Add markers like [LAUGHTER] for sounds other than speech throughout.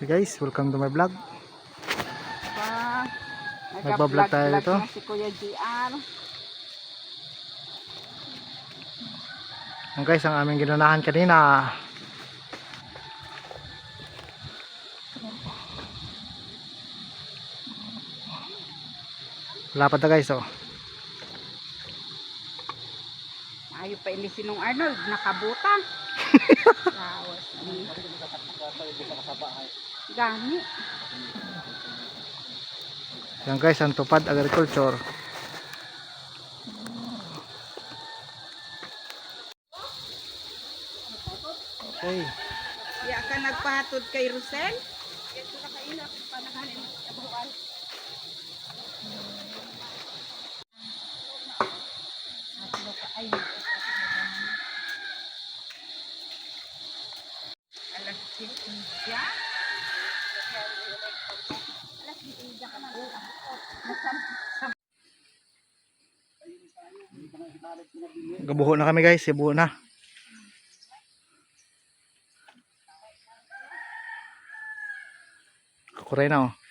Hey guys, welcome to my vlog. Nagbablog tayo dito. Si Kuya GR. Yan guys, ang aming ginunahan kanina. Lapad na guys, oh. Ayaw pa ini sinong Arnold, nakabuta. Lawas. Gani. Yan guys, ang tupad agriculture. Okay. Kaya ka nagpahatod kay Rosel? Alas Gabuho na kami guys, ibuho na. Kukuray na oh.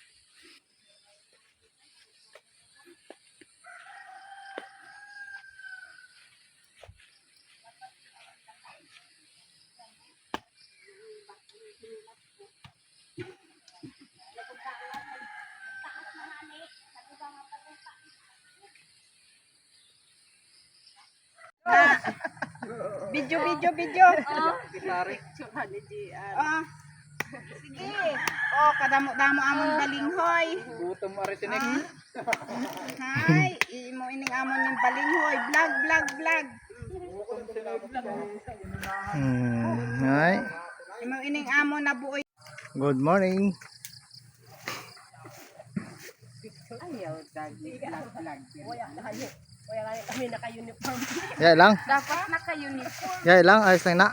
Video, video, video. [LAUGHS] Oh. Oh. Sige. Oh, kadamo-damo amon balinghoy. Gutom mo rin sinig. Hi, imo ining amon ning balinghoy. Vlog, vlog, vlog. Hmm, ay. Imo ining amon na buoy. Good morning. Ayaw, dagi, vlog, vlog. Yay lang. Dapat naka-uniform. Yay lang, ayos lang na.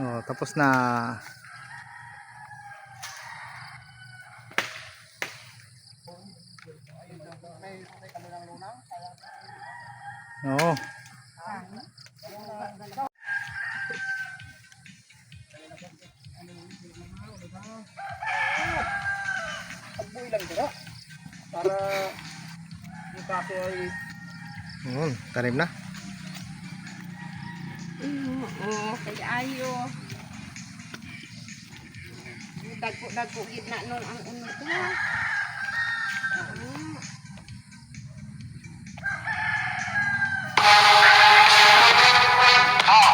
Oh, tapos na. Oo. Agboy lang dira para yung kaso ay Yun, tanim na. Oo, kay ayo. Dagko-dagko gid na nung ang uno ko. Oo.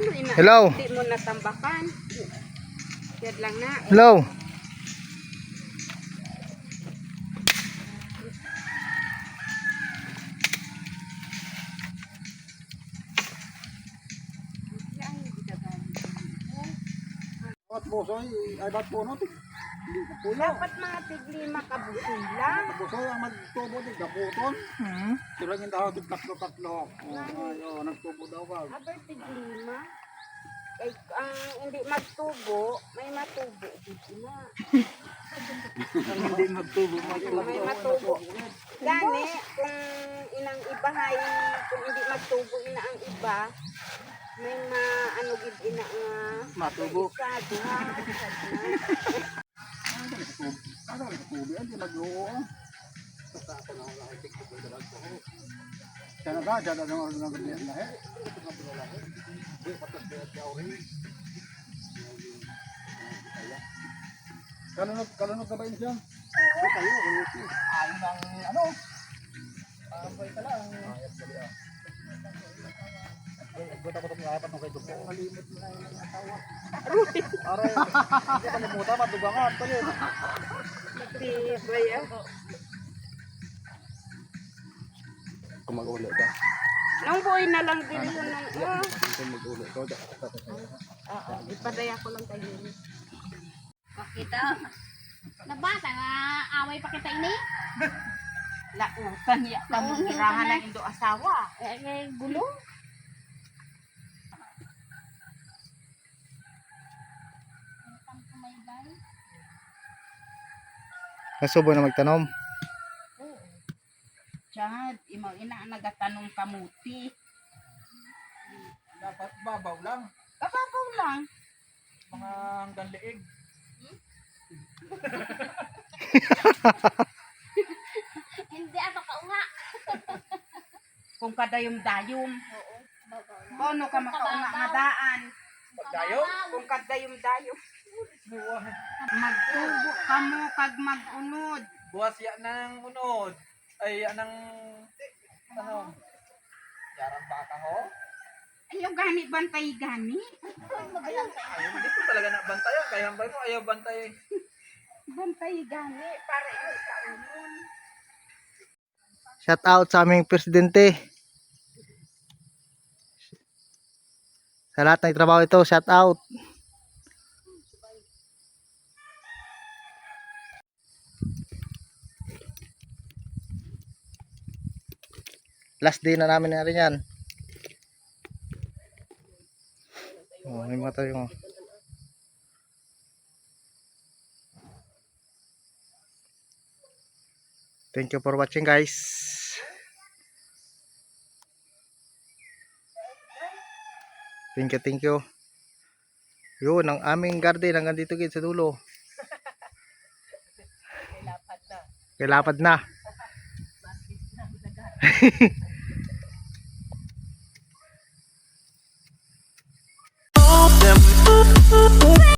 Ano? Hello. Hindi mo natambakan. Yan lang na. Hello. At bosoy ay bat po no tig hindi ka puno Dapat mga tiglima kabusila. bosoy ang magtubo tig gaputon Hmm. sila yung daw tig tatlo tatlo oh ay oh nagtubo daw ka Aber tiglima. Kay ang hindi magtubo, may matubo dito na. hindi magtubo May matubo. Gani, kung inang iba hay, kung hindi magtubo ina ang iba, may ma ano gid ina nga matubo isa duha. ano nagtubo yan di nagluo Sana ba, sana nang ano nang ganyan na eh. Kalunod, kalunod ka ba siya? Oo, kayo. Ayun ang ano? Tambay ka lang. Ayat ka lang. Buta ko itong ayapat ng kay Dupo. Kalimot mo na yung asawa. Aray, hindi ka namuta, madugangan pa yun. Matibay ah. Kung mag-uli ka. Nung buhay na lang din yun ng oh. Kung mag-uli ka. Oo, ipadaya ko lang tayo. Pakita. Nabata nga away pa kita ini. Lautan ya kamu irahan ng indo asawa. Eh, eh gulo. Nasubo na magtanom. Chad, imo ina nagatanong kamuti. Dapat babaw lang. Kababaw lang. Mga hanggang leeg. [LAUGHS] Hindi ako kaunga. [LAUGHS] Kung kadayom-dayom. Oo. Babaw na. Paano ka makauna nga daan? Pagdayo? Kung kadayom-dayom. Buwas. Magtubo ka mo kag magunod. Buwas yan ng unod. Ay, yan ng... Ano? Yarang baka ho? Ayaw gani bantay gani. Ayun, hindi ko talaga nabantayan. Kaya hambay mo, ayaw bantay. Bantay gani para hindi ka unon. Shout out sa aming presidente. Sa lahat ng trabaho ito, shout out. Last day na namin na rin yan. Oh, may mga tayo. oh. Thank you for watching guys. Thank you, thank you. Yun, ang aming garden hanggang dito gid sa dulo. Kay lapad na. [LAUGHS] [LAUGHS]